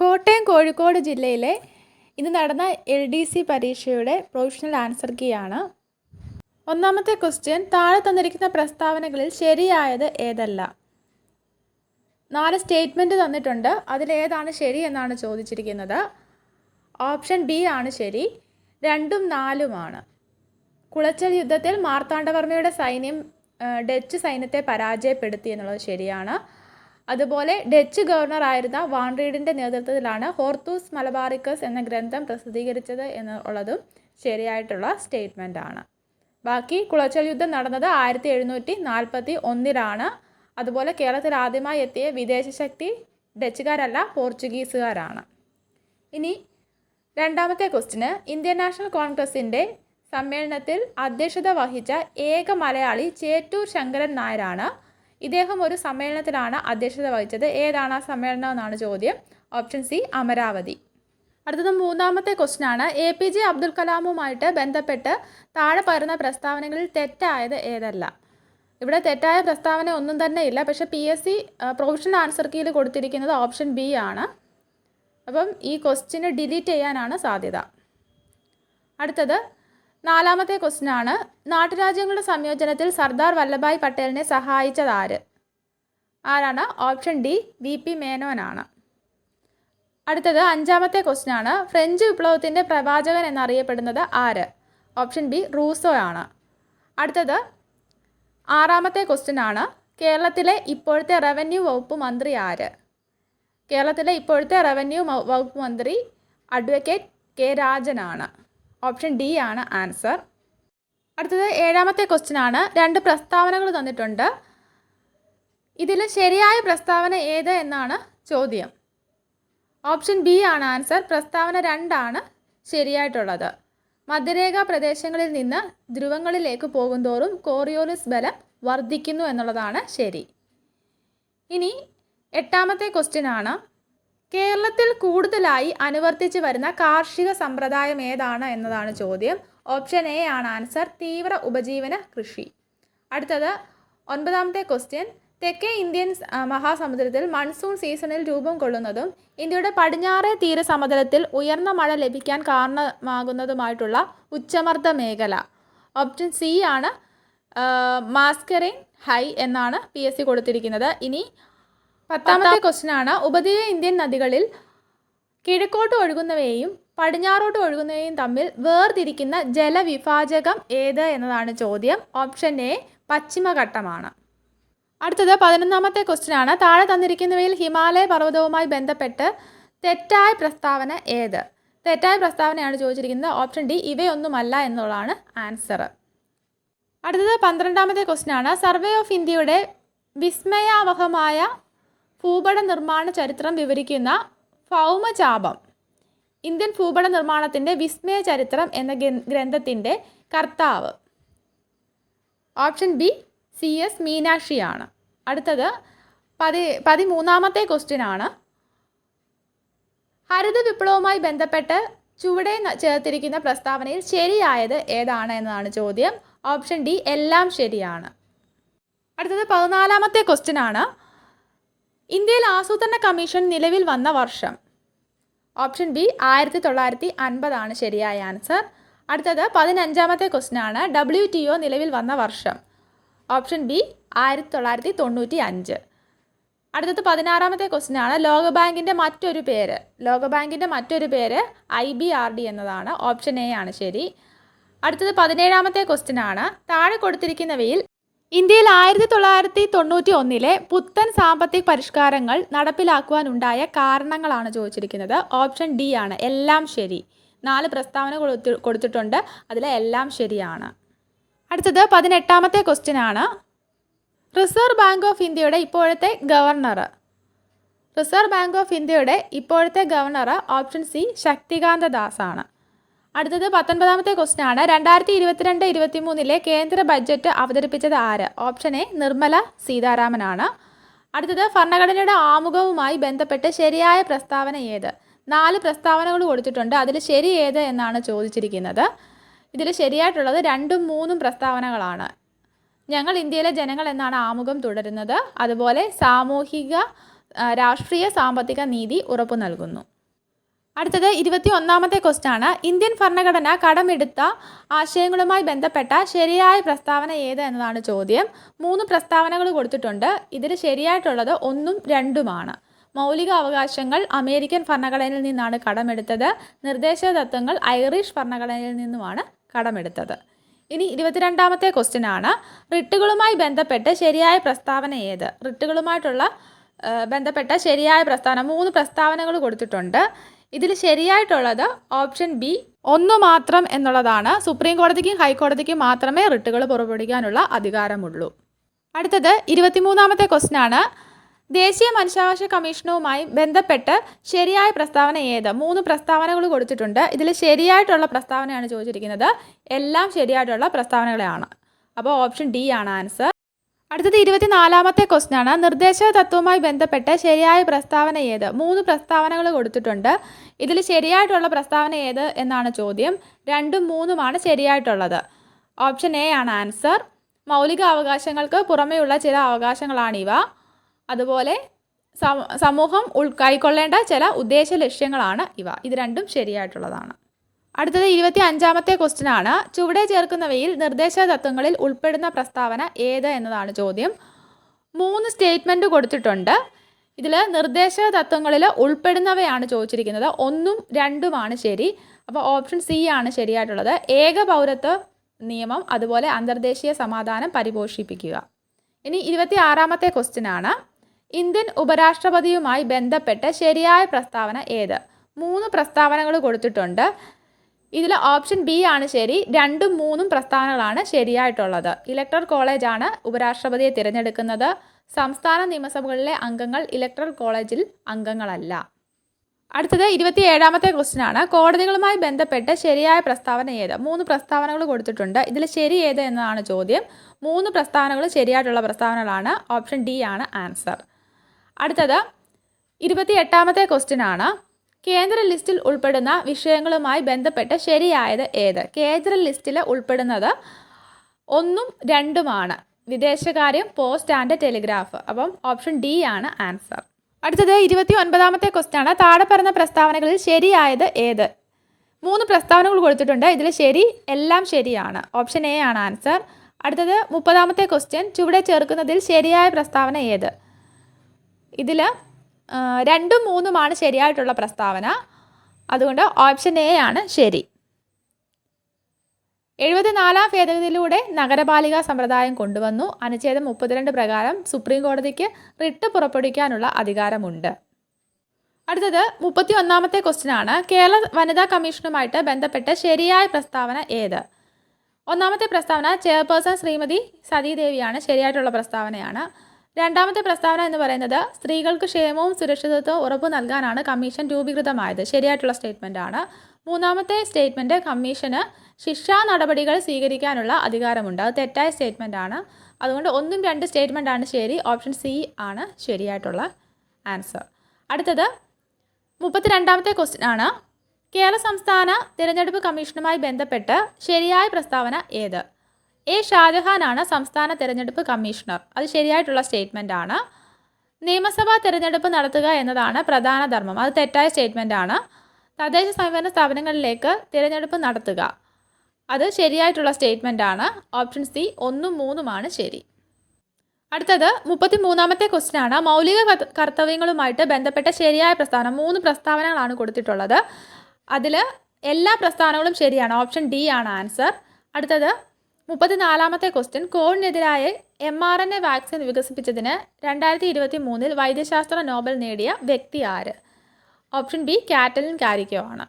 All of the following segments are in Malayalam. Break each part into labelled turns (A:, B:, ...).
A: കോട്ടയം കോഴിക്കോട് ജില്ലയിലെ ഇന്ന് നടന്ന എൽ ഡി സി പരീക്ഷയുടെ പ്രൊഫഷണൽ ആൻസർ കീ ആണ്. ഒന്നാമത്തെ ക്വസ്റ്റ്യൻ താഴെ തന്നിരിക്കുന്ന പ്രസ്താവനകളിൽ ശരിയായത് ഏതല്ല? നാല് സ്റ്റേറ്റ്മെന്റ് തന്നിട്ടുണ്ട്. അതിലേതാണ് ശരി എന്നാണ് ചോദിച്ചിരിക്കുന്നത്. ഓപ്ഷൻ ബി ആണ് ശരി. രണ്ടും നാലുമാണ് കുളച്ചൽ യുദ്ധത്തിൽ മാർത്താണ്ഡവർമ്മയുടെ സൈന്യം ഡച്ച് സൈന്യത്തെ പരാജയപ്പെടുത്തി എന്നുള്ളത് ശരിയാണ്. അതുപോലെ ഡച്ച് ഗവർണർ ഗവർണറായിരുന്ന വാൺറീഡിന്റെ നേതൃത്വത്തിലാണ് ഹോർത്തൂസ് മലബാറിക്കസ് എന്ന ഗ്രന്ഥം പ്രസിദ്ധീകരിച്ചത് എന്നുള്ളതും ശരിയായിട്ടുള്ള സ്റ്റേറ്റ്മെന്റ് ആണ്. ബാക്കി കുളച്ചൽ യുദ്ധം നടന്നത് ആയിരത്തി എഴുന്നൂറ്റി നാൽപ്പത്തി ഒന്നിലാണ്. അതുപോലെ കേരളത്തിൽ ആദ്യമായി എത്തിയ വിദേശ ശക്തി ഡച്ചുകാരല്ല പോർച്ചുഗീസുകാരാണ്. ഇനി രണ്ടാമത്തെ ക്വസ്റ്റിന് ഇന്ത്യൻ നാഷണൽ കോൺഗ്രസിന്റെ സമ്മേളനത്തിൽ അധ്യക്ഷത വഹിച്ച ഏക മലയാളി ചേറ്റൂർ ശങ്കരൻ നായരാണ്. ഇദ്ദേഹം ഒരു സമ്മേളനത്തിലാണ് അധ്യക്ഷത വഹിച്ചത്. ഏതാണ് ആ സമ്മേളനം എന്നാണ് ചോദ്യം. Option C Amaravati. അടുത്തത് മൂന്നാമത്തെ ക്വസ്റ്റ്യൻ ആണ്. എ പി ജെ അബ്ദുൽ കലാമുമായിട്ട് ബന്ധപ്പെട്ട് താഴെ പറയുന്ന പ്രസ്താവനകളിൽ തെറ്റായത് ഏതല്ല? ഇവിടെ തെറ്റായ പ്രസ്താവന ഒന്നും തന്നെ ഇല്ല. പക്ഷെ P S C professional answer കീയിൽ കൊടുത്തിരിക്കുന്നത് ഓപ്ഷൻ ബി ആണ്. അപ്പം ഈ ക്വസ്റ്റ്യന് ഡിലീറ്റ് ചെയ്യാനാണ് സാധ്യത. അടുത്തത് നാലാമത്തെ ക്വസ്റ്റ്യൻ ആണ്. നാട്ടുരാജ്യങ്ങളുടെ സംയോജനത്തിൽ സർദാർ വല്ലഭായ് പട്ടേലിനെ സഹായിച്ചത് ആര്? ആരാണ്? ഓപ്ഷൻ ഡി വി പി മേനോനാണ്. അടുത്തത് അഞ്ചാമത്തെ ക്വസ്റ്റ്യൻ ആണ്. ഫ്രഞ്ച് വിപ്ലവത്തിന്റെ പ്രവാചകൻ എന്നറിയപ്പെടുന്നത് ആര്? ഓപ്ഷൻ ബി റൂസോ ആണ്. അടുത്തത് ആറാമത്തെ ക്വസ്റ്റ്യൻ ആണ്. കേരളത്തിലെ ഇപ്പോഴത്തെ റവന്യൂ വകുപ്പ് മന്ത്രി ആര്? കേരളത്തിലെ ഇപ്പോഴത്തെ റവന്യൂ വകുപ്പ് മന്ത്രി അഡ്വക്കേറ്റ് കെ രാജനാണ്. ഓപ്ഷൻ ഡി ആണ് ആൻസർ. അടുത്തത് ഏഴാമത്തെ ക്വസ്റ്റ്യൻ ആണ് രണ്ട് പ്രസ്താവനകൾ തന്നിട്ടുണ്ട്. ഇതിൽ ശരിയായ പ്രസ്താവന ഏത് എന്നാണ് ചോദ്യം. ഓപ്ഷൻ ബി ആണ് ആൻസർ. പ്രസ്താവന രണ്ടാണ് ശരിയായിട്ടുള്ളത്. മധ്യരേഖാ പ്രദേശങ്ങളിൽ നിന്ന് ധ്രുവങ്ങളിലേക്ക് പോകുന്തോറും കോറിയോലിസ് ബലം വർദ്ധിക്കുന്നു എന്നുള്ളതാണ് ശരി. ഇനി എട്ടാമത്തെ ക്വസ്റ്റ്യൻ ആണ് കേരളത്തിൽ കൂടുതലായി അനുവർത്തിച്ചു വരുന്ന കാർഷിക സമ്പ്രദായം ഏതാണ് എന്നതാണ് ചോദ്യം. ഓപ്ഷൻ എ ആണ് ആൻസർ തീവ്ര ഉപജീവന കൃഷി. അടുത്തത് ഒൻപതാമത്തെ ക്വസ്റ്റ്യൻ. തെക്കേ ഇന്ത്യൻ മഹാസമുദ്രത്തിൽ മൺസൂൺ സീസണിൽ രൂപം കൊള്ളുന്നതും ഇന്ത്യയുടെ പടിഞ്ഞാറേ തീരസമതലത്തിൽ ഉയർന്ന മഴ ലഭിക്കാൻ കാരണമാകുന്നതുമായിട്ടുള്ള ഉച്ചമർദ്ദ മേഖല. ഓപ്ഷൻ സി ആണ് മാസ്കറിൻ ഹൈ എന്നാണ് പി എസ് സി കൊടുത്തിരിക്കുന്നത്. ഇനി പത്താമത്തെ ക്വസ്റ്റ്യൻ ആണ് ഉപദ്വീപ ഇന്ത്യൻ നദികളിൽ കിഴക്കോട്ട് ഒഴുകുന്നവയെയും പടിഞ്ഞാറോട്ട് ഒഴുകുന്നവയും തമ്മിൽ വേർതിരിക്കുന്ന ജലവിഭാജകം ഏത് എന്നതാണ് ചോദ്യം. ഓപ്ഷൻ എ പശ്ചിമഘട്ടമാണ്. അടുത്തത് പതിനൊന്നാമത്തെ ക്വസ്റ്റ്യൻ ആണ് താഴെ തന്നിരിക്കുന്നവയിൽ ഹിമാലയ പർവതവുമായി ബന്ധപ്പെട്ട് തെറ്റായ പ്രസ്താവന ഏത്? തെറ്റായ പ്രസ്താവനയാണ് ചോദിച്ചിരിക്കുന്നത്. ഓപ്ഷൻ ഡി ഇവയൊന്നുമല്ല എന്നുള്ളതാണ് ആൻസർ അടുത്തത് പന്ത്രണ്ടാമത്തെ ക്വസ്റ്റ്യൻ ആണ് സർവേ ഓഫ് ഇന്ത്യയുടെ വിസ്മയാവഹമായ ഭൂപട നിർമ്മാണ ചരിത്രം വിവരിക്കുന്ന ഭൗമചാപം. ഇന്ത്യൻ ഭൂപട നിർമ്മാണത്തിന്റെ വിസ്മയ ചരിത്രം എന്ന ഗ്രന്ഥ- ഗ്രന്ഥത്തിന്റെ കർത്താവ്. ഓപ്ഷൻ ബി സി എസ് മീനാക്ഷിയാണ്. അടുത്തത് പതി പതിമൂന്നാമത്തെ ക്വസ്റ്റ്യൻ ആണ് ഹരിത വിപ്ലവവുമായി ബന്ധപ്പെട്ട് ചുവടെ ചേർത്തിരിക്കുന്ന പ്രസ്താവനയിൽ ശരിയായത് ഏതാണ് എന്നതാണ് ചോദ്യം. ഓപ്ഷൻ ഡി എല്ലാം ശരിയാണ്. അടുത്തത് പതിനാലാമത്തെ ക്വസ്റ്റ്യൻ ആണ് ഇന്ത്യയിൽ ആസൂത്രണ കമ്മീഷൻ നിലവിൽ വന്ന വർഷം. ഓപ്ഷൻ ബി ആയിരത്തി തൊള്ളായിരത്തി അൻപതാണ് ശരിയായ ആൻസർ. അടുത്തത് പതിനഞ്ചാമത്തെ ക്വസ്റ്റ്യൻ ആണ് ഡബ്ല്യു ടി ഒ നിലവിൽ വന്ന വർഷം. ഓപ്ഷൻ ബി ആയിരത്തി തൊള്ളായിരത്തി തൊണ്ണൂറ്റി അഞ്ച് അടുത്തത് പതിനാറാമത്തെ ക്വസ്റ്റ്യൻ ആണ് ലോകബാങ്കിന്റെ മറ്റൊരു പേര്. ലോകബാങ്കിന്റെ മറ്റൊരു പേര് ഐ ബി ആർ ഡി എന്നതാണ്. ഓപ്ഷൻ എ ആണ് ശരി. അടുത്തത് പതിനേഴാമത്തെ ക്വസ്റ്റ്യൻ ആണ് താഴെ കൊടുത്തിരിക്കുന്നവയിൽ ഇന്ത്യയിൽ ആയിരത്തി തൊള്ളായിരത്തി തൊണ്ണൂറ്റി ഒന്നിലെ പുത്തൻ സാമ്പത്തിക പരിഷ്കാരങ്ങൾ നടപ്പിലാക്കുവാനുണ്ടായ കാരണങ്ങളാണ് ചോദിച്ചിരിക്കുന്നത്. ഓപ്ഷൻ ഡി ആണ്. എല്ലാം ശരി. നാല് പ്രസ്താവന കൊടുത്തി കൊടുത്തിട്ടുണ്ട്. അതിലെ എല്ലാം ശരിയാണ്. അടുത്തത് പതിനെട്ടാമത്തെ ക്വസ്റ്റ്യൻ ആണ്. റിസർവ് ബാങ്ക് ഓഫ് ഇന്ത്യയുടെ ഇപ്പോഴത്തെ ഗവർണർ. റിസർവ് ബാങ്ക് ഓഫ് ഇന്ത്യയുടെ ഇപ്പോഴത്തെ governor option C Shaktikanta Das ആണ് അടുത്തത് പത്തൊൻപതാമത്തെ ക്വസ്റ്റ്യൻ ആണ്. രണ്ടായിരത്തി ഇരുപത്തിരണ്ട് ഇരുപത്തി മൂന്നിലെ കേന്ദ്ര ബഡ്ജറ്റ് അവതരിപ്പിച്ചത് ആര്? ഓപ്ഷൻ എ നിർമ്മല സീതാരാമനാണ്. അടുത്തത് ഭരണഘടനയുടെ ആമുഖവുമായി ബന്ധപ്പെട്ട് ശരിയായ പ്രസ്താവന ഏത്? നാല് പ്രസ്താവനകൾ കൊടുത്തിട്ടുണ്ട്. അതിൽ ശരി ഏത് എന്നാണ് ചോദിച്ചിരിക്കുന്നത്. ഇതിൽ ശരിയായിട്ടുള്ളത് രണ്ടും മൂന്നും പ്രസ്താവനകളാണ്. ഞങ്ങൾ ഇന്ത്യയിലെ ജനങ്ങൾ എന്നാണ് ആമുഖം തുടരുന്നത്. അതുപോലെ സാമൂഹിക രാഷ്ട്രീയ സാമ്പത്തിക നീതി ഉറപ്പു നൽകുന്നു. അടുത്തത് ഇരുപത്തി ഒന്നാമത്തെ ക്വസ്റ്റ്യൻ ആണ് ഇന്ത്യൻ ഭരണഘടന കടമെടുത്ത ആശയങ്ങളുമായി ബന്ധപ്പെട്ട ശരിയായ പ്രസ്താവന ഏത് എന്നതാണ് ചോദ്യം. മൂന്ന് പ്രസ്താവനകൾ കൊടുത്തിട്ടുണ്ട്. ഇതിൽ ശരിയായിട്ടുള്ളത് ഒന്നും രണ്ടുമാണ്. മൗലിക അവകാശങ്ങൾ അമേരിക്കൻ ഭരണഘടനയിൽ നിന്നാണ് കടമെടുത്തത്. നിർദ്ദേശ തത്വങ്ങൾ ഐറിഷ് ഭരണഘടനയിൽ നിന്നുമാണ് കടമെടുത്തത്. ഇനി ഇരുപത്തിരണ്ടാമത്തെ ക്വസ്റ്റ്യൻ ആണ് റിട്ടുകളുമായി ബന്ധപ്പെട്ട് ശരിയായ പ്രസ്താവന ഏത്? റിട്ടുകളുമായിട്ടുള്ള ബന്ധപ്പെട്ട ശരിയായ പ്രസ്താവന. മൂന്ന് പ്രസ്താവനകൾ കൊടുത്തിട്ടുണ്ട്. ഇതിൽ ശരിയായിട്ടുള്ളത് ഓപ്ഷൻ ബി ഒന്ന് മാത്രം എന്നുള്ളതാണ്. സുപ്രീം കോടതിക്കും ഹൈക്കോടതിക്കും മാത്രമേ റിട്ടുകൾ പുറപ്പെടുവിക്കാനുള്ള അധികാരമുള്ളൂ. അടുത്തത് ഇരുപത്തിമൂന്നാമത്തെ ക്വസ്റ്റ്യൻ ആണ് ദേശീയ മനുഷ്യാവകാശ കമ്മീഷനുമായി ബന്ധപ്പെട്ട് ശരിയായ പ്രസ്താവന ഏത്? മൂന്ന് പ്രസ്താവനകൾ കൊടുത്തിട്ടുണ്ട്. ഇതിൽ ശരിയായിട്ടുള്ള പ്രസ്താവനയാണ് ചോദിച്ചിരിക്കുന്നത്. എല്ലാം ശരിയായിട്ടുള്ള പ്രസ്താവനകളാണ് അപ്പോൾ ഓപ്ഷൻ ഡി ആണ് ആൻസർ. അടുത്തത് ഇരുപത്തിനാലാമത്തെ ക്വസ്റ്റ്യനാണ് നിർദ്ദേശ തത്വവുമായി ബന്ധപ്പെട്ട് ശരിയായ പ്രസ്താവന ഏത്? മൂന്ന് പ്രസ്താവനകൾ കൊടുത്തിട്ടുണ്ട്. ഇതിൽ ശരിയായിട്ടുള്ള പ്രസ്താവന ഏത് എന്നാണ് ചോദ്യം. രണ്ടും മൂന്നുമാണ് ശരിയായിട്ടുള്ളത്. ഓപ്ഷൻ എ ആണ് ആൻസർ മൗലിക അവകാശങ്ങൾക്ക് പുറമെയുള്ള ചില അവകാശങ്ങളാണിവ. അതുപോലെ സമൂഹം ഉൾ കൈക്കൊള്ളേണ്ട ചില ഉദ്ദേശ ലക്ഷ്യങ്ങളാണ് ഇവ. ഇത് രണ്ടും ശരിയായിട്ടുള്ളതാണ്. അടുത്തത് ഇരുപത്തി അഞ്ചാമത്തെ ക്വസ്റ്റ്യൻ ആണ് ചുവടെ ചേർക്കുന്നവയിൽ നിർദ്ദേശ തത്വങ്ങളിൽ ഉൾപ്പെടുന്ന പ്രസ്താവന ഏത് എന്നതാണ് ചോദ്യം. മൂന്ന് സ്റ്റേറ്റ്മെന്റ് കൊടുത്തിട്ടുണ്ട്. ഇതിൽ നിർദ്ദേശ തത്വങ്ങളിൽ ഉൾപ്പെടുന്നവയാണ് ചോദിച്ചിരിക്കുന്നത്. ഒന്നും രണ്ടുമാണ് ശരി. അപ്പോൾ ഓപ്ഷൻ സി ആണ് ശരിയായിട്ടുള്ളത്. ഏക പൗരത്വ നിയമം അതുപോലെ അന്തർദേശീയ സമാധാനം പരിപോഷിപ്പിക്കുക. ഇനി ഇരുപത്തി ആറാമത്തെ ക്വസ്റ്റ്യൻ ആണ് ഇന്ത്യൻ ഉപരാഷ്ട്രപതിയുമായി ബന്ധപ്പെട്ട് ശരിയായ പ്രസ്താവന ഏത്? മൂന്ന് പ്രസ്താവനകൾ കൊടുത്തിട്ടുണ്ട്. ഇതിൽ ഓപ്ഷൻ ബി ആണ് ശരി. രണ്ടും മൂന്നും പ്രസ്ഥാനങ്ങളാണ് ശരിയായിട്ടുള്ളത്. ഇലക്ട്രൽ കോളേജാണ് ഉപരാഷ്ട്രപതിയെ തിരഞ്ഞെടുക്കുന്നത്. സംസ്ഥാന നിയമസഭകളിലെ അംഗങ്ങൾ ഇലക്ട്രൽ കോളേജിൽ അംഗങ്ങളല്ല. അടുത്തത് ഇരുപത്തി ഏഴാമത്തെ ക്വസ്റ്റ്യൻ ആണ്. കോടതികളുമായി ബന്ധപ്പെട്ട് ശരിയായ പ്രസ്താവന ഏത്? മൂന്ന് പ്രസ്താവനകൾ കൊടുത്തിട്ടുണ്ട്. ഇതിൽ ശരി ഏത് എന്നതാണ് ചോദ്യം. മൂന്ന് പ്രസ്താവനകൾ ശരിയായിട്ടുള്ള പ്രസ്താവനകളാണ്. ഓപ്ഷൻ ഡി ആണ് ആൻസർ. അടുത്തത് ഇരുപത്തി എട്ടാമത്തെ ക്വസ്റ്റ്യൻ ആണ്. കേന്ദ്ര ലിസ്റ്റിൽ ഉൾപ്പെടുന്ന വിഷയങ്ങളുമായി ബന്ധപ്പെട്ട് ശരിയായത് ഏത്? കേന്ദ്ര ലിസ്റ്റിൽ ഉൾപ്പെടുന്നത് ഒന്നും രണ്ടുമാണ്. വിദേശകാര്യം പോസ്റ്റ് ആൻഡ് ടെലിഗ്രാഫ്. അപ്പം ഓപ്ഷൻ ഡി ആണ് ആൻസർ. അടുത്തത് ഇരുപത്തി ഒൻപതാമത്തെ ക്വസ്റ്റ്യൻ ആണ് താഴെ പറഞ്ഞ പ്രസ്താവനകളിൽ ശരിയായത് ഏത്? മൂന്ന് പ്രസ്താവനകൾ കൊടുത്തിട്ടുണ്ട്. ഇതിൽ ശരി എല്ലാം ശരിയാണ്. ഓപ്ഷൻ എ ആണ് ആൻസർ. അടുത്തത് മുപ്പതാമത്തെ ക്വസ്റ്റ്യൻ. ചുവടെ ചേർക്കുന്നതിൽ ശരിയായ പ്രസ്താവന ഏത്? ഇതിൽ രണ്ടും മൂന്നുമാണ് ശരിയായിട്ടുള്ള പ്രസ്താവന. അതുകൊണ്ട് ഓപ്ഷൻ എ ആണ് ശരി. എഴുപത്തിനാലാം ഭേദഗതിയിലൂടെ നഗരപാലിക സമ്പ്രദായം കൊണ്ടുവന്നു. അനുച്ഛേദം മുപ്പത്തിരണ്ട് പ്രകാരം സുപ്രീം കോടതിക്ക് റിട്ട് പുറപ്പെടുവിക്കാനുള്ള അധികാരമുണ്ട്. അടുത്തത് മുപ്പത്തി ഒന്നാമത്തെ ക്വസ്റ്റ്യൻ ആണ്. കേരള വനിതാ കമ്മീഷനുമായിട്ട് ബന്ധപ്പെട്ട ശരിയായ പ്രസ്താവന ഏത്? ഒന്നാമത്തെ പ്രസ്താവന ചെയർപേഴ്സൺ ശ്രീമതി സതീദേവിയാണ്. ശരിയായിട്ടുള്ള പ്രസ്താവനയാണ്. രണ്ടാമത്തെ പ്രസ്താവന എന്ന് പറയുന്നത് സ്ത്രീകൾക്ക് ക്ഷേമവും സുരക്ഷിതത്വവും ഉറപ്പ് നൽകാനാണ് കമ്മീഷൻ രൂപീകൃതമായത്. ശരിയായിട്ടുള്ള സ്റ്റേറ്റ്മെന്റ് ആണ്. മൂന്നാമത്തെ സ്റ്റേറ്റ്മെന്റ് കമ്മീഷന് ശിക്ഷാ നടപടികൾ സ്വീകരിക്കാനുള്ള അധികാരമുണ്ട്. അത് തെറ്റായ സ്റ്റേറ്റ്മെന്റ് ആണ്. അതുകൊണ്ട് ഒന്നും രണ്ട് സ്റ്റേറ്റ്മെന്റ് ആണ് ശരി. ഓപ്ഷൻ സി ആണ് ശരിയായിട്ടുള്ള ആൻസർ അടുത്തത് മുപ്പത്തിരണ്ടാമത്തെ ക്വസ്റ്റ്യൻ ആണ്. കേരള സംസ്ഥാന തിരഞ്ഞെടുപ്പ് കമ്മീഷനുമായി ബന്ധപ്പെട്ട് ശരിയായ പ്രസ്താവന ഏത്? എ ഷാജഹാനാണ് സംസ്ഥാന തെരഞ്ഞെടുപ്പ് കമ്മീഷണർ. അത് ശരിയായിട്ടുള്ള സ്റ്റേറ്റ്മെന്റ് ആണ് നിയമസഭാ തെരഞ്ഞെടുപ്പ് നടത്തുക എന്നതാണ് പ്രധാന ധർമ്മം. അത് തെറ്റായ സ്റ്റേറ്റ്മെന്റ് ആണ് തദ്ദേശ സ്വയംഭരണ സ്ഥാപനങ്ങളിലേക്ക് തിരഞ്ഞെടുപ്പ് നടത്തുക. അത് ശരിയായിട്ടുള്ള സ്റ്റേറ്റ്മെന്റ് ആണ് ഓപ്ഷൻ സി ഒന്നും മൂന്നുമാണ് ശരി. അടുത്തത് മുപ്പത്തി മൂന്നാമത്തെ ക്വസ്റ്റ്യൻ ആണ് മൗലിക കർത്ത- കർത്തവ്യങ്ങളുമായിട്ട് ബന്ധപ്പെട്ട ശരിയായ പ്രസ്ഥാനം മൂന്ന് പ്രസ്താവനകളാണ് കൊടുത്തിട്ടുള്ളത്. അതിൽ എല്ലാ പ്രസ്ഥാനങ്ങളും ശരിയാണ്. ഓപ്ഷൻ ഡി ആണ് ആൻസർ. അടുത്തത് മുപ്പത്തിനാലാമത്തെ ക്വസ്റ്റ്യൻ കോവിഡിനെതിരായ M R N A vaccine വികസിപ്പിച്ചതിന് രണ്ടായിരത്തി ഇരുപത്തി മൂന്നിൽ വൈദ്യശാസ്ത്ര നോബൽ നേടിയ വ്യക്തി ആര്? ഓപ്ഷൻ ബി കാറ്റലിൻ കാരിക്കോ ആണ്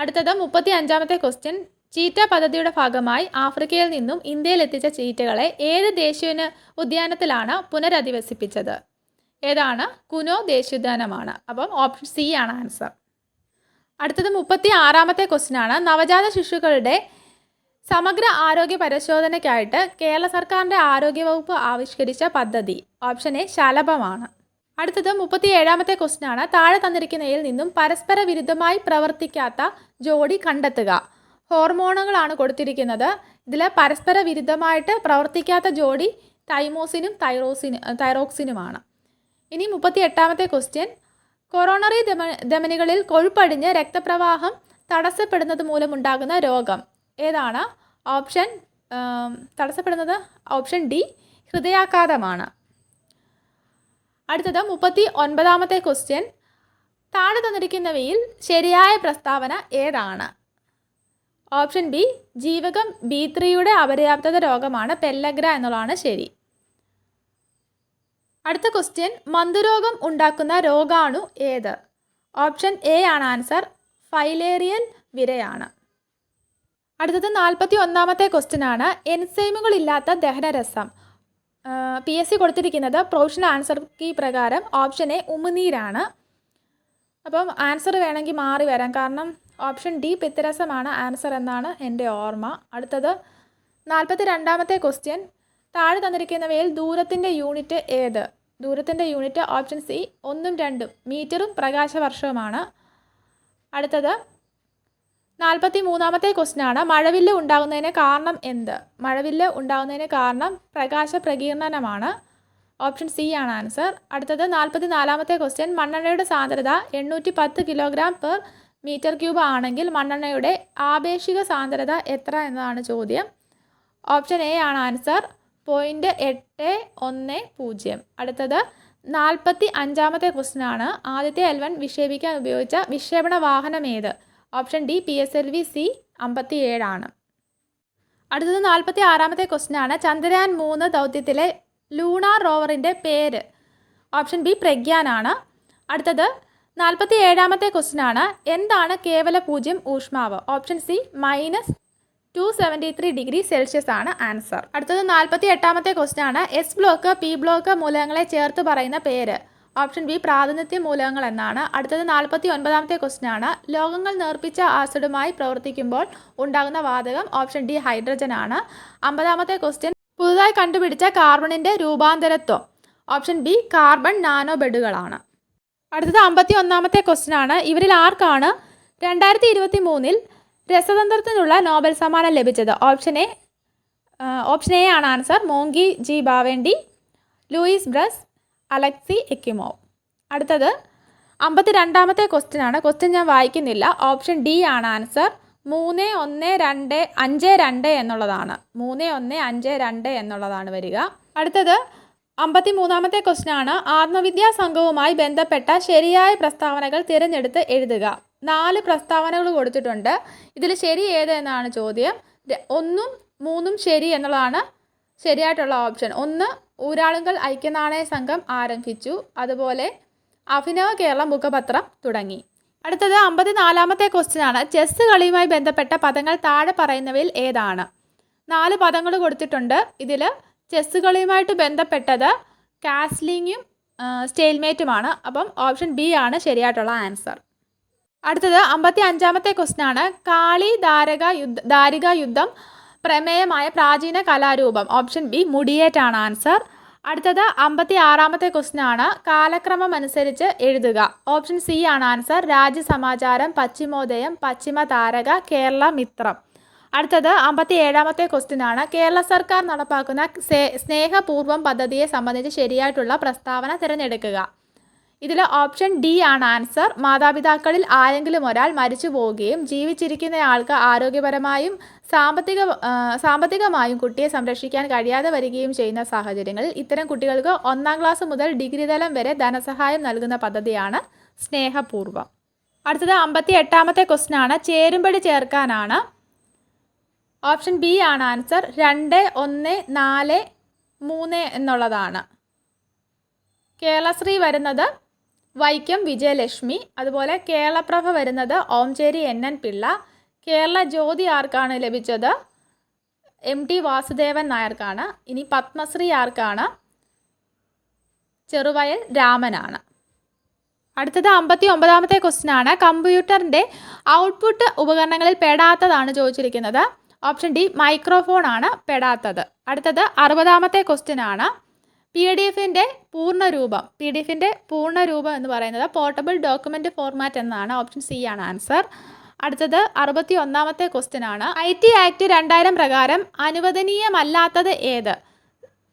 A: അടുത്തത് മുപ്പത്തി അഞ്ചാമത്തെ ക്വസ്റ്റ്യൻ ചീറ്റ പദ്ധതിയുടെ ഭാഗമായി ആഫ്രിക്കയിൽ നിന്നും ഇന്ത്യയിൽ എത്തിച്ച ചീറ്റകളെ ഏത് ദേശീയ ഉദ്യാനത്തിലാണ് പുനരധിവസിപ്പിച്ചത്? ഏതാണ്? കുനോ ദേശീയോദ്യാനമാണ്. അപ്പം ഓപ്ഷൻ സി ആണ് ആൻസർ അടുത്തത് മുപ്പത്തി ആറാമത്തെ ക്വസ്റ്റ്യൻ ആണ്. നവജാത ശിശുക്കളുടെ സമഗ്ര ആരോഗ്യ പരിശോധനയ്ക്കായിട്ട് കേരള സർക്കാരിന്റെ ആരോഗ്യവകുപ്പ് ആവിഷ്കരിച്ച പദ്ധതി. ഓപ്ഷൻ എ ശലഭമാണ്. അടുത്തത് മുപ്പത്തി ഏഴാമത്തെ ക്വസ്റ്റ്യൻ ആണ് താഴെ തന്നിരിക്കുന്നതിൽ നിന്നും പരസ്പര വിരുദ്ധമായി പ്രവർത്തിക്കാത്ത ജോഡി കണ്ടെത്തുക. ഹോർമോണുകളാണ് കൊടുത്തിരിക്കുന്നത്. ഇതിൽ പരസ്പര വിരുദ്ധമായിട്ട് പ്രവർത്തിക്കാത്ത ജോഡി തൈമോസിനും തൈറോസിനും തൈറോക്സിനുമാണ്. ഇനി മുപ്പത്തി എട്ടാമത്തെ ക്വസ്റ്റ്യൻ. കൊറോണറി ധമ ധമനികളിൽ കൊഴുപ്പടിഞ്ഞ് രക്തപ്രവാഹം തടസ്സപ്പെടുന്നത് മൂലമുണ്ടാകുന്ന രോഗം. ഏതാണ്? ഓപ്ഷൻ തടസ്സപ്പെടുന്നത് ഓപ്ഷൻ ഡി ഹൃദയാഘാതമാണ്. അടുത്തത് മുപ്പത്തി ഒൻപതാമത്തെ ക്വസ്റ്റ്യൻ. താഴെ തന്നിരിക്കുന്നവയിൽ ശരിയായ പ്രസ്താവന ഏതാണ്? ഓപ്ഷൻ ബി ജീവകം ബി ത്രീയുടെ അപര്യാപ്തത രോഗമാണ് പെല്ലഗ്ര എന്നുള്ളതാണ് ശരി. അടുത്ത ക്വസ്റ്റ്യൻ മന്ദരോഗം ഉണ്ടാക്കുന്ന രോഗാണു ഏത്? ഓപ്ഷൻ എ ആണ് ആൻസർ ഫൈലേറിയൽ വിരയാണ്. അടുത്തത് നാൽപ്പത്തി ഒന്നാമത്തെ ക്വസ്റ്റ്യൻ ആണ് എൻസൈമുകളില്ലാത്ത ദഹനരസം. പി എസ് സി കൊടുത്തിരിക്കുന്നത് പ്രൊഫഷണൽ ആൻസർ കീ പ്രകാരം ഓപ്ഷൻ എ ഉമിനീരാണ്. അപ്പം ആൻസർ വേണമെങ്കിൽ മാറി വരാം. കാരണം ഓപ്ഷൻ ഡി പിത്തരസമാണ് ആൻസർ എന്നാണ് എന്റെ ഓർമ്മ. അടുത്തത് നാൽപ്പത്തി രണ്ടാമത്തെ ക്വസ്റ്റ്യൻ. താഴെ തന്നിരിക്കുന്നവയിൽ ദൂരത്തിന്റെ യൂണിറ്റ് ഏത്? ദൂരത്തിന്റെ യൂണിറ്റ് ഓപ്ഷൻ സി ഒന്നും രണ്ടും മീറ്ററും പ്രകാശവർഷവുമാണ്. അടുത്തത് നാൽപ്പത്തി മൂന്നാമത്തെ ക്വസ്റ്റിനാണ് മഴവില്ല് ഉണ്ടാകുന്നതിന് കാരണം എന്ത്? മഴവില്ല് ഉണ്ടാകുന്നതിന് കാരണം പ്രകാശ പ്രകീർണനമാണ്. ഓപ്ഷൻ സി ആണ് ആൻസർ. അടുത്തത് നാൽപ്പത്തി നാലാമത്തെ ക്വസ്റ്റ്യൻ. മണ്ണെണ്ണയുടെ സാന്ദ്രത എണ്ണൂറ്റി പത്ത് കിലോഗ്രാം പെർ മീറ്റർ ക്യൂബ് ആണെങ്കിൽ മണ്ണെണ്ണയുടെ ആപേക്ഷിക സാന്ദ്രത എത്ര എന്നതാണ് ചോദ്യം. ഓപ്ഷൻ എ ആണ് ആൻസർ. പോയിന്റ് എട്ട് ഒന്ന് പൂജ്യം. അടുത്തത് നാൽപ്പത്തി അഞ്ചാമത്തെ ക്വസ്റ്റ്യൻ ആണ് ആദ്യത്തെ എൽവൻ വിക്ഷേപിക്കാൻ ഉപയോഗിച്ച വിക്ഷേപണ വാഹനം ഏത്? Option D P S L V C അമ്പത്തി ഏഴാണ് അടുത്തത് നാൽപ്പത്തി ആറാമത്തെ ക്വസ്റ്റ്യൻ ആണ് ചന്ദ്രയാൻ മൂന്ന് ദൗത്യത്തിലെ ലൂണാർ റോവറിന്റെ പേര്. ഓപ്ഷൻ ബി പ്രഗ്യാനാണ്. അടുത്തത് നാൽപ്പത്തി ഏഴാമത്തെ ക്വസ്റ്റ്യൻ ആണ് എന്താണ് കേവല പൂജ്യം ഊഷ്മാവ്? Option C minus two seventy three degree Celsius ആണ് ആൻസർ. അടുത്തത് നാൽപ്പത്തി എട്ടാമത്തെ ക്വസ്റ്റ്യൻ ആണ് എസ് ബ്ലോക്ക് പി ബ്ലോക്ക് മൂലകങ്ങളെ ചേർത്ത് പറയുന്ന പേര്. ഓപ്ഷൻ ബി പ്രാതിനിധ്യ മൂലകങ്ങൾ എന്നാണ്. അടുത്തത് നാൽപ്പത്തി ഒൻപതാമത്തെ ക്വസ്റ്റ്യൻ ആണ്. ലോകങ്ങൾ നേർപ്പിച്ച ആസിഡുമായി പ്രവർത്തിക്കുമ്പോൾ ഉണ്ടാകുന്ന വാതകം ഓപ്ഷൻ ഡി ഹൈഡ്രജൻ ആണ്. അമ്പതാമത്തെ ക്വസ്റ്റ്യൻ പുതുതായി കണ്ടുപിടിച്ച കാർബണിന്റെ രൂപാന്തരത്വം ഓപ്ഷൻ ബി കാർബൺ നാനോ ബെഡുകളാണ് അടുത്തത് അമ്പത്തി ഒന്നാമത്തെ ക്വസ്റ്റ്യൻ ആണ്. ഇവരിൽ ആർക്കാണ് രണ്ടായിരത്തി ഇരുപത്തി മൂന്നിൽ രസതന്ത്രത്തിനുള്ള നോബൽ സമ്മാനം ലഭിച്ചത്? ഓപ്ഷൻ എ ഓപ്ഷൻ എ ആണ് answer. Moungi G Bawendi Louis Brus Alexei Ekimov. അടുത്തത് അമ്പത്തി രണ്ടാമത്തെ ക്വസ്റ്റ്യൻ ആണ് ക്വസ്റ്റ്യൻ ഞാൻ വായിക്കുന്നില്ല. ഓപ്ഷൻ ഡി ആണ് ആൻസർ. മൂന്ന് ഒന്ന് രണ്ട് അഞ്ച് രണ്ട് എന്നുള്ളതാണ്. മൂന്ന് ഒന്ന് അഞ്ച് രണ്ട് എന്നുള്ളതാണ് വരിക. അടുത്തത് അമ്പത്തി മൂന്നാമത്തെ ക്വസ്റ്റ്യൻ ആണ് ആത്മവിദ്യാ സംഘവുമായി ബന്ധപ്പെട്ട ശരിയായ പ്രസ്താവനകൾ തിരഞ്ഞെടുത്ത് എഴുതുക. നാല് പ്രസ്താവനകൾ കൊടുത്തിട്ടുണ്ട്. ഇതിൽ ശരി ഏത് എന്നാണ് ചോദ്യം. ഒന്നും മൂന്നും ശരി എന്നുള്ളതാണ് ശരിയായിട്ടുള്ള ഓപ്ഷൻ. ഒന്ന് ഊരാളുങ്കൽ ഐക്യനാണയ സംഘം ആരംഭിച്ചു. അതുപോലെ അഭിനവ കേരളം മുഖപത്രം തുടങ്ങി. അടുത്തത് അമ്പത്തിനാലാമത്തെ ക്വസ്റ്റ്യൻ ആണ് ചെസ് കളിയുമായി ബന്ധപ്പെട്ട പദങ്ങൾ താഴെ പറയുന്നവയിൽ ഏതാണ്? നാല് പദങ്ങൾ കൊടുത്തിട്ടുണ്ട്. ഇതിൽ ചെസ് കളിയുമായിട്ട് ബന്ധപ്പെട്ടത് കാസ്ലിങ്ങും സ്റ്റെയിൽമേറ്റുമാണ് അപ്പം ഓപ്ഷൻ ബി ആണ് ശരിയായിട്ടുള്ള ആൻസർ. അടുത്തത് അമ്പത്തി അഞ്ചാമത്തെ ക്വസ്റ്റ്യൻ ആണ് കാളി ധാരക യുദ്ധ ധാരിക യുദ്ധം പ്രമേയമായ പ്രാചീന കലാരൂപം. ഓപ്ഷൻ ബി മുടിയേറ്റാണ് ആൻസർ അടുത്തത് അമ്പത്തി ആറാമത്തെ ക്വസ്റ്റ്യൻ ആണ്. കാലക്രമം അനുസരിച്ച് എഴുതുക. ഓപ്ഷൻ സി ആണ് ആൻസർ രാജ്യസമാചാരം പശ്ചിമോദയം പശ്ചിമ താരക കേരള മിത്രം അടുത്തത് അമ്പത്തി ഏഴാമത്തെ ക്വസ്റ്റ്യൻ ആണ്. കേരള സർക്കാർ നടപ്പാക്കുന്ന സ്നേഹപൂർവം സ്നേഹപൂർവം പദ്ധതിയെ സംബന്ധിച്ച് ശരിയായിട്ടുള്ള പ്രസ്താവന തിരഞ്ഞെടുക്കുക. ഇതിൽ ഓപ്ഷൻ ഡി ആണ് ആൻസർ. മാതാപിതാക്കളിൽ ആരെങ്കിലും ഒരാൾ മരിച്ചു പോവുകയും ജീവിച്ചിരിക്കുന്നയാൾക്ക് ആരോഗ്യപരമായും സാമ്പത്തിക സാമ്പത്തികമായും കുട്ടിയെ സംരക്ഷിക്കാൻ കഴിയാതെ വരികയും ചെയ്യുന്ന സാഹചര്യങ്ങളിൽ ഇത്തരം കുട്ടികൾക്ക് ഒന്നാം ക്ലാസ് മുതൽ ഡിഗ്രി തലം വരെ ധനസഹായം നൽകുന്ന പദ്ധതിയാണ് സ്നേഹപൂർവം അടുത്തത് അമ്പത്തി എട്ടാമത്തെ ക്വസ്റ്റ്യൻ ആണ്. ചേരുംപടി ചേർക്കാനാണ്. ഓപ്ഷൻ ബി ആണ് ആൻസർ. രണ്ട് ഒന്ന് നാല് മൂന്ന് എന്നുള്ളതാണ്. കേരളശ്രീ വരുന്നത് വൈക്കം വിജയലക്ഷ്മി അതുപോലെ കേരളപ്രഭ വരുന്നത് ഓംചേരി എൻ എൻ പിള്ള കേരള ജ്യോതി ആർക്കാണ് ലഭിച്ചത്? എം ടി വാസുദേവൻ നായർക്കാണ്. ഇനി പത്മശ്രീ ആർക്കാണ്? ചെറുവയൽ രാമനാണ്. അടുത്തത് അമ്പത്തി ഒമ്പതാമത്തെ ക്വസ്റ്റ്യൻ ആണ് കമ്പ്യൂട്ടറിന്റെ ഔട്ട്പുട്ട് ഉപകരണങ്ങളിൽ പെടാത്തതാണ് ചോദിച്ചിരിക്കുന്നത്. ഓപ്ഷൻ ഡി മൈക്രോഫോൺ ആണ് പെടാത്തത്. അടുത്തത് അറുപതാമത്തെ ക്വസ്റ്റ്യൻ ആണ് പി ഡി എഫിന്റെ പൂർണരൂപം പി ഡി എഫിന്റെ പൂർണരൂപം എന്ന് പറയുന്നത് പോർട്ടബിൾ ഡോക്യുമെന്റ് ഫോർമാറ്റ് എന്നാണ് ഓപ്ഷൻ സി ആണ് ആൻസർ അടുത്തത് അറുപത്തി ഒന്നാമത്തെ ക്വസ്റ്റ്യൻ ആണ്. ഐ ടി ആക്ട് രണ്ടായിരം പ്രകാരം അനുവദനീയമല്ലാത്തത് ഏത്?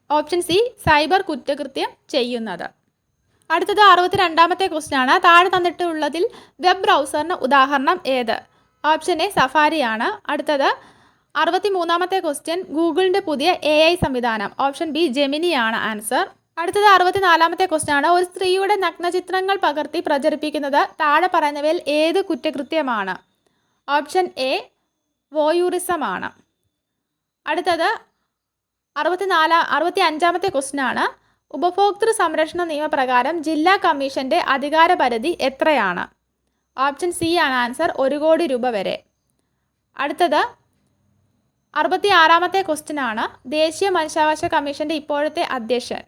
A: ഓപ്ഷൻ സി സൈബർ കുറ്റകൃത്യം ചെയ്യുന്നത്. അടുത്തത് അറുപത്തി രണ്ടാമത്തെ ക്വസ്റ്റ്യൻ ആണ്. താഴെ തന്നിട്ടുള്ളതിൽ വെബ് ബ്രൗസറിന് ഉദാഹരണം ഏത്? ഓപ്ഷൻ എ സഫാരിയാണ് അടുത്തത് അറുപത്തി മൂന്നാമത്തെ ക്വസ്റ്റ്യൻ ഗൂഗിളിന്റെ പുതിയ എ ഐ സംവിധാനം. ഓപ്ഷൻ ബി ജെമിനിയാണ് ആൻസർ. അടുത്തത് അറുപത്തി നാലാമത്തെ ക്വസ്റ്റ്യൻ ആണ്. ഒരു സ്ത്രീയുടെ നഗ്നചിത്രങ്ങൾ പകർത്തി പ്രചരിപ്പിക്കുന്നത് താഴെ പറയുന്നവയിൽ ഏത് കുറ്റകൃത്യമാണ്? ഓപ്ഷൻ എ വോയൂറിസമാണ്. അടുത്തത് അറുപത്തിനാല് അറുപത്തി അഞ്ചാമത്തെ ക്വസ്റ്റ്യൻ ആണ്. ഉപഭോക്തൃ സംരക്ഷണ നിയമപ്രകാരം ജില്ലാ കമ്മീഷന്റെ അധികാരപരിധി എത്രയാണ്? ഓപ്ഷൻ സി ആണ് ആൻസർ. ഒരു കോടി രൂപ വരെ. അടുത്തത് അറുപത്തി ആറാമത്തെ ക്വസ്റ്റ്യൻ ആണ് ദേശീയ മനുഷ്യാവകാശ കമ്മീഷന്റെ ഇപ്പോഴത്തെ അധ്യക്ഷൻ.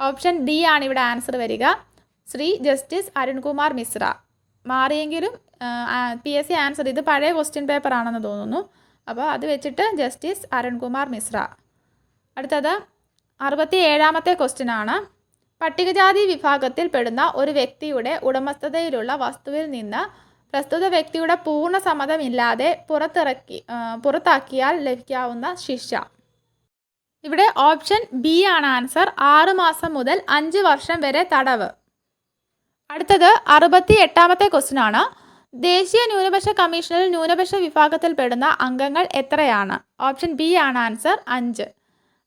A: ഓപ്ഷൻ ഡി ആണ് ഇവിടെ ആൻസർ വരിക. ശ്രീ ജസ്റ്റിസ് അരുൺകുമാർ മിശ്ര. മാറിയെങ്കിലും പി എസ് സി ആൻസർ. ഇത് പഴയ ക്വസ്റ്റ്യൻ പേപ്പർ ആണെന്ന് തോന്നുന്നു. അപ്പോൾ അത് വെച്ചിട്ട് ജസ്റ്റിസ് അരുൺകുമാർ മിശ്ര. അടുത്തത് അറുപത്തി ഏഴാമത്തെ ക്വസ്റ്റ്യൻ ആണ് പട്ടികജാതി വിഭാഗത്തിൽ പെടുന്ന ഒരു വ്യക്തിയുടെ ഉടമസ്ഥതയിലുള്ള വസ്തുവിൽ നിന്ന് പ്രസ്തുത വ്യക്തിയുടെ പൂർണ സമ്മതമില്ലാതെ പുറത്തിറക്കി പുറത്താക്കിയാൽ ലഭിക്കാവുന്ന ശിക്ഷ. ഇവിടെ ഓപ്ഷൻ ബി ആണ് ആൻസർ. ആറ് മാസം മുതൽ അഞ്ച് വർഷം വരെ തടവ്. അടുത്തത് അറുപത്തി എട്ടാമത്തെ ക്വസ്റ്റ്യൻ ആണ്. ദേശീയ ന്യൂനപക്ഷ കമ്മീഷനിൽ ന്യൂനപക്ഷ വിഭാഗത്തിൽ പെടുന്ന അംഗങ്ങൾ എത്രയാണ്? ഓപ്ഷൻ ബി ആണ് ആൻസർ. അഞ്ച്.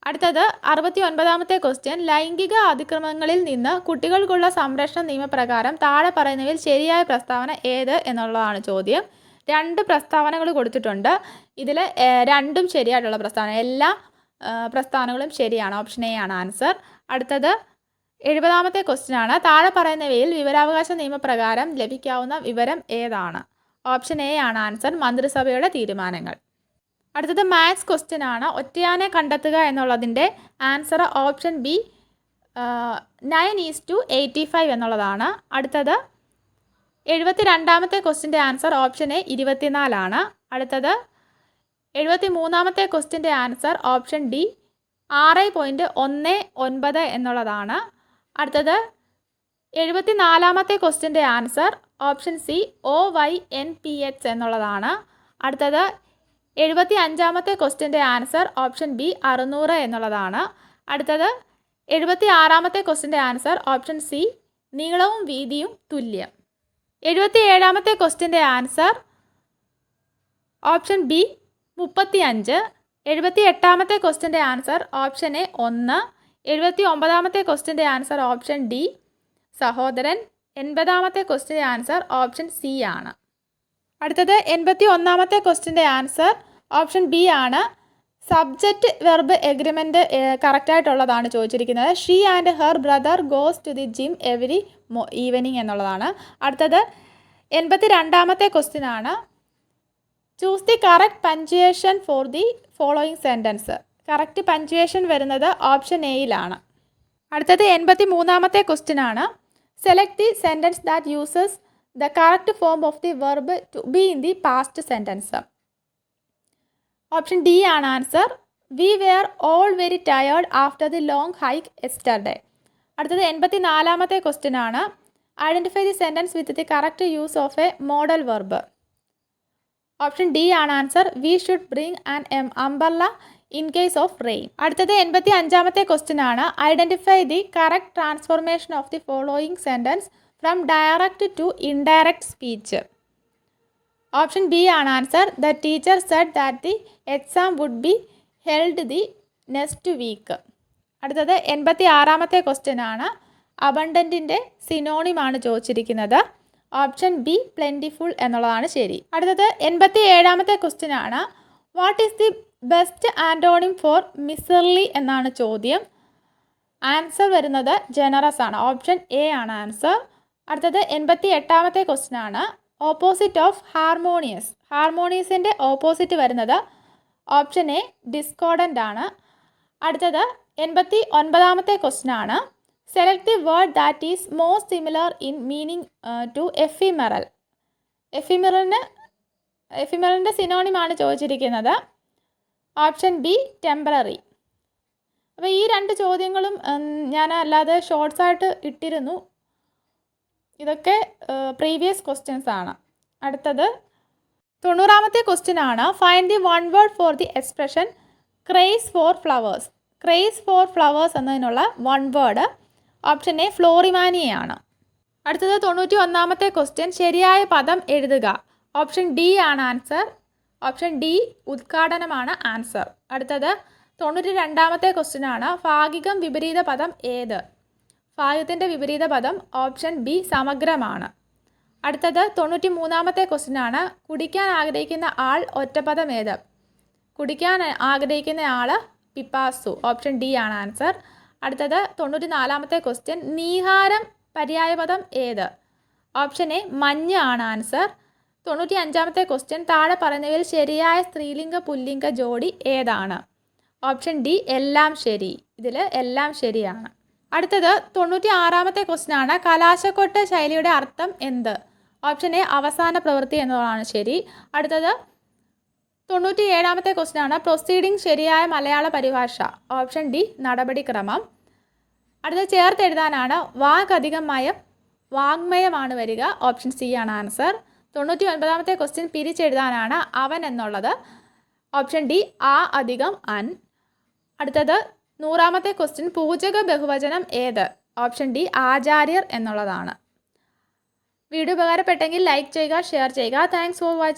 A: അടുത്തത് അറുപത്തി ഒൻപതാമത്തെ ക്വസ്റ്റ്യൻ ലൈംഗിക അതിക്രമങ്ങളിൽ നിന്ന് കുട്ടികൾക്കുള്ള സംരക്ഷണ നിയമപ്രകാരം താഴെ പറയുന്നവയിൽ ശരിയായ പ്രസ്താവന ഏത് എന്നുള്ളതാണ് ചോദ്യം. രണ്ട് പ്രസ്താവനകൾ കൊടുത്തിട്ടുണ്ട്. ഇതിൽ രണ്ടും ശരിയായിട്ടുള്ള പ്രസ്താവന. എല്ലാ പ്രസ്താവനകളും ശരിയാണ്. ഓപ്ഷൻ എ ആണ് ആൻസർ അടുത്തത് എഴുപതാമത്തെ ക്വസ്റ്റ്യൻ ആണ്. താഴെ പറയുന്നവയിൽ വിവരാവകാശ നിയമപ്രകാരം ലഭിക്കാവുന്ന വിവരം ഏതാണ്? ഓപ്ഷൻ എ ആണ് ആൻസർ മന്ത്രിസഭയുടെ തീരുമാനങ്ങൾ. അടുത്തത് മാത്സ് ക്വസ്റ്റ്യൻ ആണ്. ഒറ്റയാനെ കണ്ടെത്തുക എന്നുള്ളതിന്റെ answer option B nine is to eighty five എന്നുള്ളതാണ്. അടുത്തത് എഴുപത്തി രണ്ടാമത്തെ ക്വസ്റ്റിന്റെ ആൻസർ ഓപ്ഷൻ എ ഇരുപത്തിനാലാണ്. അടുത്തത് എഴുപത്തി മൂന്നാമത്തെ ക്വസ്റ്റിന്റെ ആൻസർ ഓപ്ഷൻ ഡി ആറ് പോയിന്റ് ഒന്ന് ഒൻപത് എന്നുള്ളതാണ്. അടുത്തത് എഴുപത്തി നാലാമത്തെ ക്വസ്റ്റിന്റെ answer option C O Y N P H എന്നുള്ളതാണ്. അടുത്തത് എഴുപത്തി അഞ്ചാമത്തെ ക്വസ്റ്റിന്റെ ആൻസർ ഓപ്ഷൻ ബി അറുന്നൂറ് എന്നുള്ളതാണ്. അടുത്തത് എഴുപത്തി ആറാമത്തെ ക്വസ്റ്റിന്റെ ആൻസർ ഓപ്ഷൻ സി നീളവും വീതിയും തുല്യം. എഴുപത്തി ഏഴാമത്തെ ക്വസ്റ്റിന്റെ ആൻസർ ഓപ്ഷൻ ബി മുപ്പത്തി അഞ്ച് എഴുപത്തി എട്ടാമത്തെ ക്വസ്റ്റിന്റെ ആൻസർ ഓപ്ഷൻ എ ഒന്ന്. എഴുപത്തി ഒമ്പതാമത്തെ ക്വസ്റ്റിന്റെ ആൻസർ ഓപ്ഷൻ ഡി സഹോദരൻ. എൺപതാമത്തെ ക്വസ്റ്റിന്റെ ആൻസർ ഓപ്ഷൻ സി ആണ്. അടുത്തത് എൺപത്തി ഒന്നാമത്തെ ക്വസ്റ്റിന്റെ ആൻസർ ഓപ്ഷൻ ബി ആണ്. സബ്ജക്റ്റ് വെർബ് എഗ്രിമെന്റ് കറക്റ്റായിട്ടുള്ളതാണ് ചോദിച്ചിരിക്കുന്നത്. She and her brother goes to the gym every evening എന്നുള്ളതാണ്. അടുത്തത് എൺപത്തി രണ്ടാമത്തെ ക്വസ്റ്റ്യൻ ആണ്. Choose the correct punctuation for the following sentence correct punctuation വരുന്നത് ഓപ്ഷൻ എയിലാണ് അടുത്തത് എൺപത്തി മൂന്നാമത്തെ ക്വസ്റ്റ്യൻ ആണ്. Select the sentence that uses the correct form of the verb to be in the past sentence option D ആണ് answer. We were all very tired after the long hike yesterday. അടുത്തത് എൺപത്തി നാലാമത്തെ ക്വസ്റ്റ്യൻ ആണ്. Identify the sentence with the correct use of a modal verb. Option D ആണ് answer. We should bring an um umbrella in case of rain. അടുത്തത് എൺപത്തി അഞ്ചാമത്തെ ക്വസ്റ്റ്യൻ ആണ്. Identify the correct transformation of the following sentence from direct to indirect speech. Option B ആണ് answer the teacher said that the exam would be held the next week അടുത്തത് എൺപത്തി ആറാമത്തെ ക്വസ്റ്റ്യൻ ആണ് അബണ്ടന്റിന്റെ സിനോണിമാണ് ചോദിച്ചിരിക്കുന്നത്. ഓപ്ഷൻ ബി പ്ലെന്റിഫുൾ എന്നുള്ളതാണ് ശരി. അടുത്തത് എൺപത്തി ഏഴാമത്തെ ക്വസ്റ്റ്യൻ ആണ്. What is the best antonym for miserly എന്നാണ് ചോദ്യം. ആൻസർ വരുന്നത് ജനറസ് ആണ്. ഓപ്ഷൻ എ ആണ് ആൻസർ അടുത്തത് എൺപത്തി എട്ടാമത്തെ ക്വസ്റ്റ്യൻ ആണ്. Opposite of harmonious. ഹാർമോണിയസിന്റെ ഓപ്പോസിറ്റ് വരുന്നത് ഓപ്ഷൻ എ ഡിസ്കോഡന്റ് ആണ്. അടുത്തത് എൺപത്തി ഒൻപതാമത്തെ ക്വസ്റ്റ്യൻ ആണ് select the word that is most similar in meaning to ephemeral എഫിമെറലിന് എഫിമെറലിന്റെ സിനോണിമാണ് ചോദിച്ചിരിക്കുന്നത്. ഓപ്ഷൻ ബി ടെമ്പററി അപ്പോൾ ഈ രണ്ട് ചോദ്യങ്ങളും ഞാൻ അല്ലാതെ ഷോർട്സ് ആയിട്ട് ഇട്ടിരുന്നു. ഇതൊക്കെ പ്രീവിയസ് ക്വസ്റ്റ്യൻസ് ആണ്. അടുത്തത് തൊണ്ണൂറാമത്തെ ക്വസ്റ്റ്യൻ ആണ് find the one word for the expression craze for flowers craze for flowers എന്നതിനുള്ള വൺ വേർഡ് ഓപ്ഷൻ എ ഫ്ലോറിമാനിയാണ് അടുത്തത് തൊണ്ണൂറ്റി ഒന്നാമത്തെ ക്വസ്റ്റ്യൻ ശരിയായ പദം എഴുതുക. ഓപ്ഷൻ ഡി ആണ് ആൻസർ ഓപ്ഷൻ ഡി ഉദ്ഘാടനമാണ് ആൻസർ അടുത്തത് തൊണ്ണൂറ്റി രണ്ടാമത്തെ ക്വസ്റ്റ്യൻ ആണ് ഭാഗികം വിപരീത പദം ഏത്? ഭാഗത്തിന്റെ വിപരീത പദം ഓപ്ഷൻ ബി സമഗ്രമാണ്. അടുത്തത് തൊണ്ണൂറ്റി മൂന്നാമത്തെ ക്വസ്റ്റിനാണ്. കുടിക്കാൻ ആഗ്രഹിക്കുന്ന ആൾ ഒറ്റപദം ഏത് കുടിക്കാൻ ആഗ്രഹിക്കുന്ന ആൾ പിപ്പാസു. ഓപ്ഷൻ ഡി ആണ് ആൻസർ. അടുത്തത് തൊണ്ണൂറ്റി നാലാമത്തെ ക്വസ്റ്റ്യൻ നീഹാരം പര്യായപദം ഏത്? ഓപ്ഷൻ എ മഞ്ഞ് ആണ് ആൻസർ. തൊണ്ണൂറ്റി അഞ്ചാമത്തെ ക്വസ്റ്റ്യൻ താഴെ പറയുന്നവയിൽ ശരിയായ സ്ത്രീലിംഗ പുല്ലിംഗ ജോഡി ഏതാണ്? ഓപ്ഷൻ ഡി എല്ലാം ശരി. ഇതിൽ എല്ലാം ശരിയാണ്. അടുത്തത് തൊണ്ണൂറ്റി ആറാമത്തെ ക്വസ്റ്റ്യൻ ആണ് കലാശക്കൊട്ട് ശൈലിയുടെ അർത്ഥം എന്ത്? ഓപ്ഷൻ എ അവസാന പ്രവൃത്തി എന്നതാണ് ശരി. അടുത്തത് തൊണ്ണൂറ്റി ഏഴാമത്തെ ക്വസ്റ്റ്യൻ ആണ് പ്രൊസീഡിംഗ് ശരിയായ മലയാള പരിഭാഷ. ഓപ്ഷൻ ഡി നടപടിക്രമം. അടുത്ത ചേർത്ത് എഴുതാനാണ് അധികമായ വാങ്മയമാണ് വരിക. ഓപ്ഷൻ സി ആണ് ആൻസർ. തൊണ്ണൂറ്റി ഒൻപതാമത്തെ ക്വസ്റ്റ്യൻ പിരിച്ചെഴുതാനാണ് അവൻ എന്നുള്ളത്. ഓപ്ഷൻ ഡി ആ അധികം അൻ. അടുത്തത് നൂറാമത്തെ ക്വസ്റ്റ്യൻ പൂജക ബഹുവചനം ഏത്? ഓപ്ഷൻ ഡി ആചാര്യർ എന്നുള്ളതാണ്. വീഡിയോ ഉപകാരപ്പെട്ടെങ്കിൽ ലൈക്ക് ചെയ്യുക ഷെയർ ചെയ്യുക. Thanks for watching